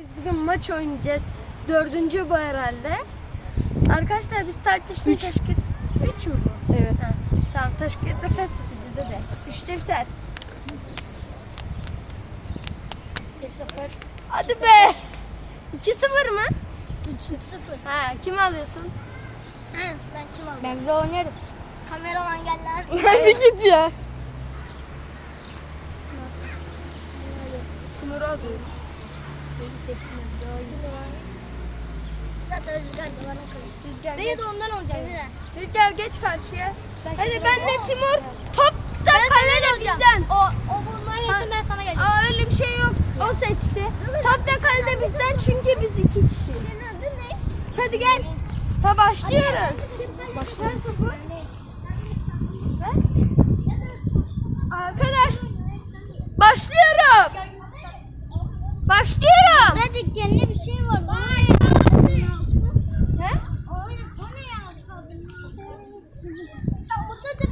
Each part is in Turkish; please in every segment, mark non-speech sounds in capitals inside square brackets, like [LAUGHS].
Biz bugün maç oynayacağız. Dördüncü bu herhalde. Arkadaşlar biz tartıştık Üç. Taşkent. Üç mü bu? Evet. Ha, tamam Taşkent'te sen sıfırcıda de. Üçte biter. 1-0. Hadi be. 2-0 mı? 3-0. Ha kim alıyorsun? Ha, ben kim aldım? Ben de oynarım. Kameraman gel lan. [LAUGHS] bir git ya. Timur alıyor. Zaten Rüzgar da bana kalır. Rüzgar Beni de ondan olacak. Rüzgar. Geç karşıya. Hadi ben de Timur. Top da kalede bizden. O, o bulmaya gelsin ben sana geleceğim. Aa öyle bir şey yok. O seçti. Top da kalede bizden çünkü biz iki kişi. Senin adın ne? Hadi gel. Ha başlıyoruz. Başlar topu. Arkadaş başlıyorum. Başlıyorum. Burada dikenli bir şey var. Vay He? Ya? Orada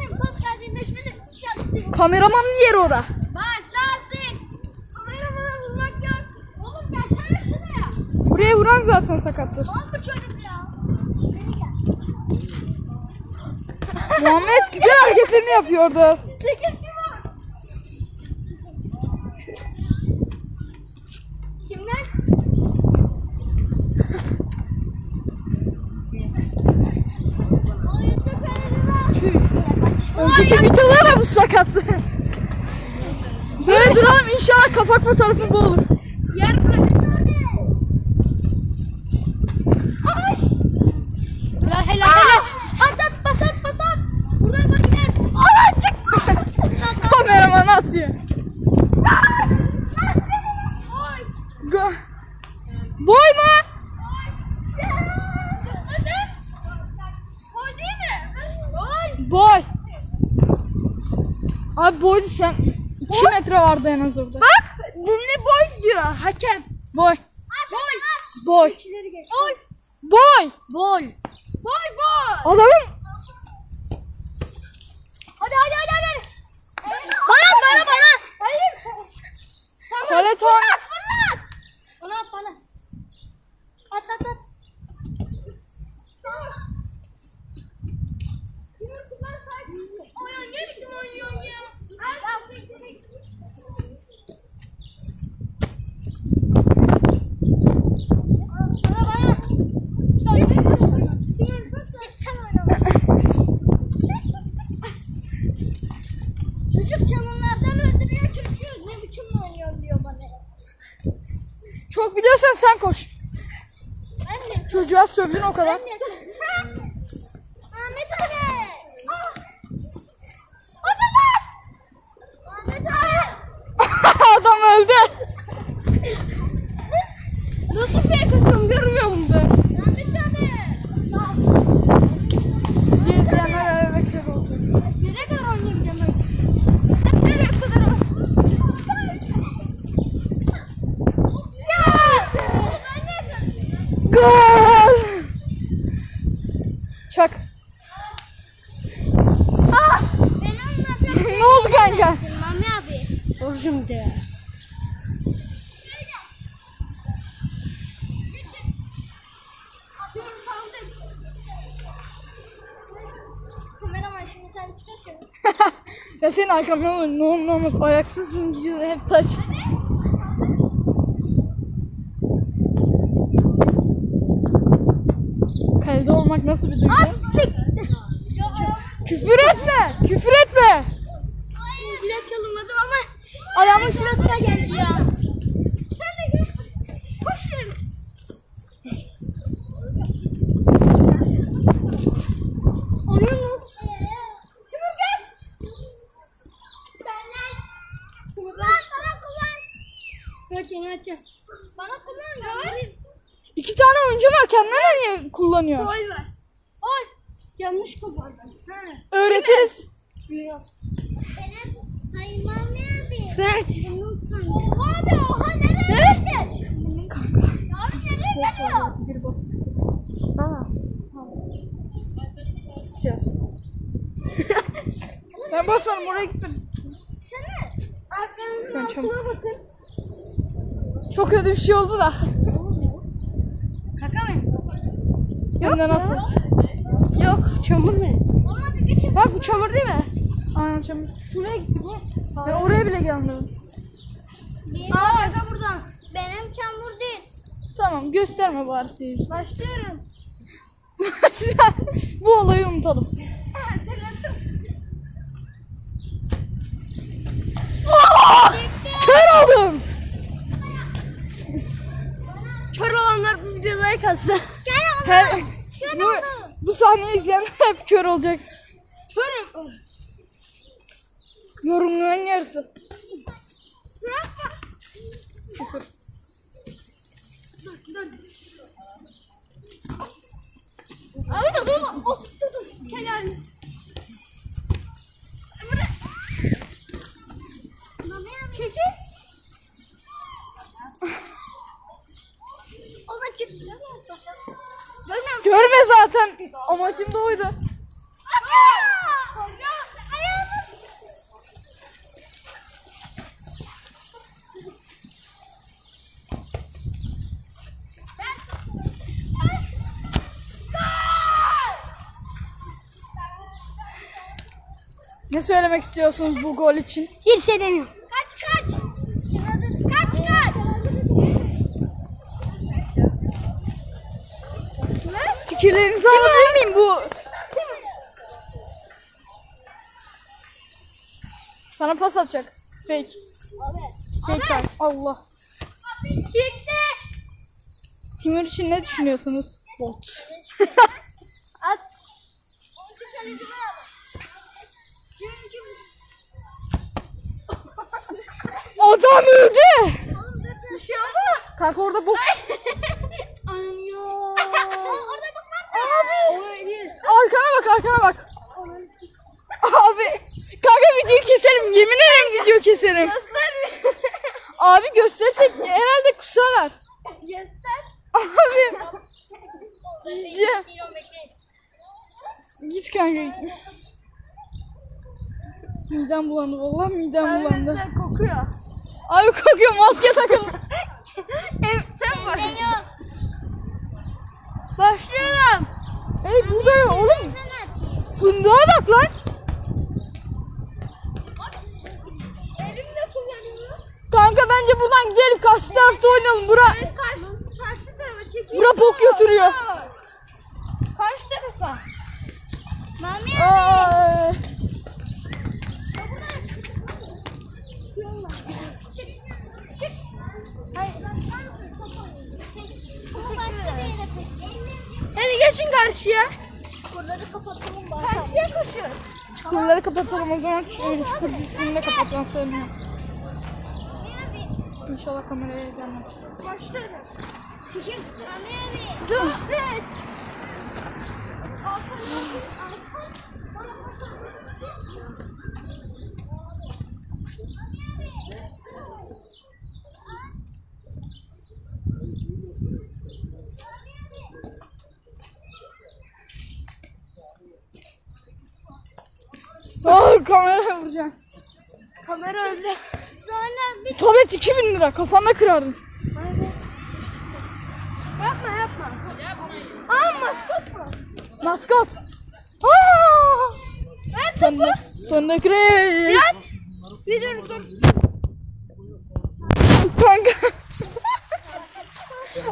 diyor. Kameramanın yeri ora. Başlasın. Kameramana vurmak yok. Oğlum gelsene şuraya. Buraya vuran zaten sakattır. Ne oldu çocuk ya? Şuraya gel. Muhammed güzel hareketlerini yapıyordu. Kimden? Önceki videolar da bu sakattı. Böyle duralım inşallah kapak fotoğrafı bu olur. Yer. Helal helal helal. At at at at. Buradan gol gider. Ana çık. Kameraman atıyor. Boy mu? O değil mi? Boy. Abi boydu sen. 2 metre vardı en az orada. Bak dinle boy diyor hakem. Boy. Boy. Boy. Boy. Boy. Boy. Boy boy. Adamın Hadi hadi hadi hadi. Bana bana bana. Hayır. kale tam. Fırlat. Bana at bana. At at at. Oyun ne biçim oynuyorsun ya? Bana bana. Sen oyna. Çocuk çalımlardan öldürüyor çocuğu. Ne biçim oynuyorsun diyor bana. Çok biliyorsan sen koş. De. Çocuğa sövdün o kadar. Ben de. Ahmet abi. Hadi lan. Ahmet abi. Adam öldü. Nasıl fake atıyorum görmüyor musun be? Ahmet abi. İzleyenler arada kör oldu. Nereye kadar oynayabileceğim ben? Sen nereye kadar? Ya! Ben ne yapıyorum? Gol. Çak. Ben olmasam [LAUGHS] ne oldu kanka? Mami abi. Borcum de. [LAUGHS] Ya senin arkamdan olur. Ne olur ne olmaz. Ayaksızsın hep taş. Kalede olmak nasıl bir duygu? Küfür etme. Küfür etme. Bile çalınmadım ama ayağımın şurasına geldi ya. Sen de gel. Koşun. Bak yeni açacağım. Bana kullan. Ya. İki tane oyuncu var kendine niye kullanıyor? Boy var. Oy. Yanlış. Ha. Öğretiriz. Hayır Mami abi. Ver. Oha be oha nereye gittin? Abi nereye geliyor? ben basmadım oraya gitmedim. Arkanızın Ben çabuk. altına bakın. Çok kötü bir şey oldu da. Kaka mı? Hem de nasıl? Yok çamur mu? Bak bu çamur değil mi? Aynen çamur. Şuraya gittik bu. Ben oraya bile gelmedim. Aa kaka buradan. Benim çamur değil. Tamam gösterme bari seyirci. Başlıyorum. [LAUGHS] bu olayı unutalım. Kör oldum. Kör olanlar bu videoda like atsın. Gel Her, bu, bu sahneyi izleyen hep kör olacak. Körüm. Yorumların yarısı. Küfür. Abi da dur. Oh, dur dur. Helal. Çekil. O da çıktı. Görmüyor musun? Görme zaten. Amacım da oydu. Ne söylemek istiyorsunuz bu gol için? Bir şey demiyorum. Kaç kaç. Kaç kaç. Fikirlerinizi alabilir miyim bu? Sana pas atacak. Fake. Fake time. Allah. Çıktı. Timur için ne düşünüyorsunuz? Bot. At. Adam öldü. Bir şey oldu? Kanka orada bok. [LAUGHS] Anam ya. Orada. Abi. Arkana bak arkana bak. Abi. Kanka videoyu keselim. Yemin ederim video keselim. Göster. Abi göstersek herhalde kusarlar. Göster. Abi. Cici. Git kanka. Midem bulandı vallahi midem bulandı. Kokuyor. Abi kokuyor maske takın. [LAUGHS] Em, sen yok. Başlıyorum. Hey burada oğlum Evet. fındığa bak lan. Kanka bence buradan gidelim karşı tarafta oynayalım. Bura, Karşı, karşı tarafa çekeyim. bura bok götürüyor. Karşı tarafa. Mami Aa, Hadi geçin karşıya. Buraları kapatalım bari. Karşıya koşun. çukurları kapatalım o zaman. Şu çukur dizisini de kapatmak sevmiyorum. İnşallah kameraya gelmem. Başlıyorum. Çekil. Mami abi. Dur. Evet. Aa, kameraya vuracağım. Kamera öldü. Sonra bir Tablet 2000 lira kafanda kırardım. Yapma yapma. Aa maskot mu? Maskot. Aa! Fındık, fındık reis. Yat. Bir dur dur. Kanka.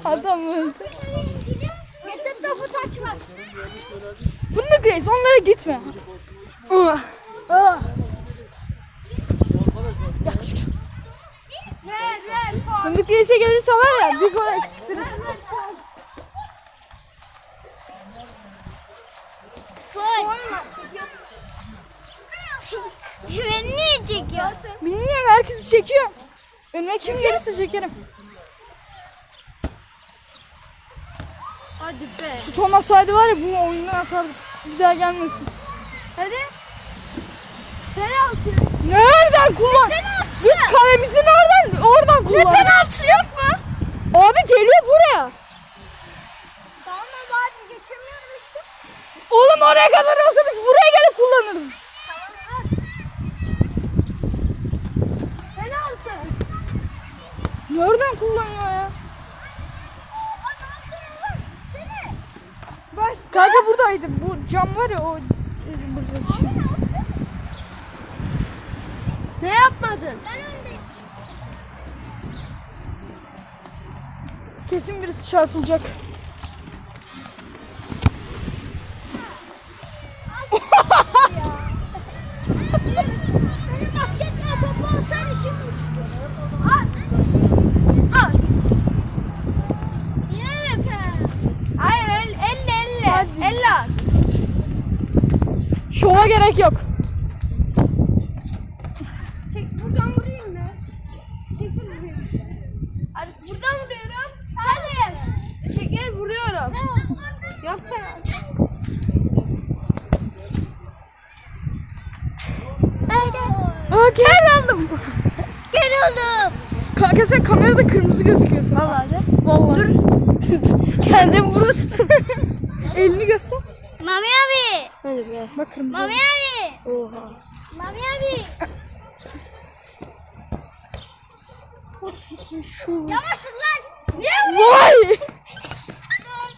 Adam öldü. getir topu taçma. Fındık reis onlara gitme. Ah, ah. Ya şu- Ver ver. Faul. Fındık reise gelirse var ya bir gol. Foy. Beni niye çekiyor? Bilmiyorum herkesi çekiyor. Önüme kim gelirse çekerim. Hadi be. Şu Thomas Haydi var ya bunu oyundan atardık. Bir daha gelmesin. Hadi. Penaltı. Nereden kullan? Biz kalemizin oradan oradan kullan. Ne penaltısı yok mu? Abi geliyor buraya. Tamam abi geçemiyorum işte. Oğlum oraya kadar olsa biz buraya gelip kullanırız. Penaltı. Nereden kullanıyor ya? Kanka buradaydı. Bu cam var ya o buradaki şey. Ne yapmadın? Ben öndeyim. Kesin birisi çarpılacak. Benim basketbol topu olsaydı şimdi uçmuş. At. At. Yine mi be? Hayır el, elle elle. Hadi. Elle at. Şova gerek yok. Çek buradan vurayım mı? Çek dur vurayım. Hadi buradan vuruyorum. Hadi. Çek gel vuruyorum. Yok be. Aa gel aldım. Geri oldum. Kanka sen kamerada kırmızı gözüküyorsun. Vallahi. Vallahi. Dur. [LAUGHS] Kendim burada tutun. Elini göster. Mami abi. Hadi be. Bak kırmızı. Mami abi. Oha. Mami abi. Yavaş lan. Vay!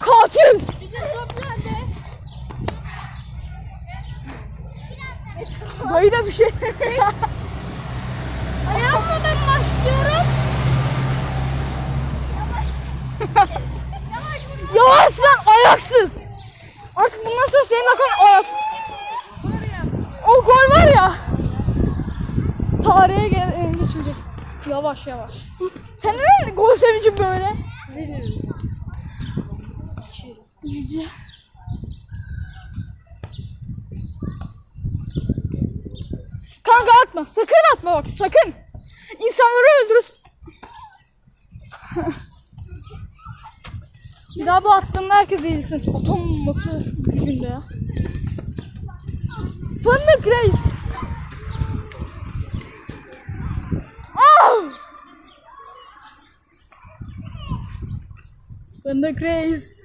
Katil! Dayı da bir şey. [LAUGHS] Ayağımla ben başlıyorum. Yavaş lan ayaksız. Artık bundan sonra senin akan ayaksız. O gol var ya. Tarihe gel e, geçilecek. Yavaş yavaş. Sen neden gol sevincin böyle? Cici. Kanka atma. Sakın atma bak sakın. İnsanları öldürürsün. [LAUGHS] Bir daha bu attığında herkes değilsin. Atom nasıl gücünde ya. Fındık reis. Ah! Fındık reis.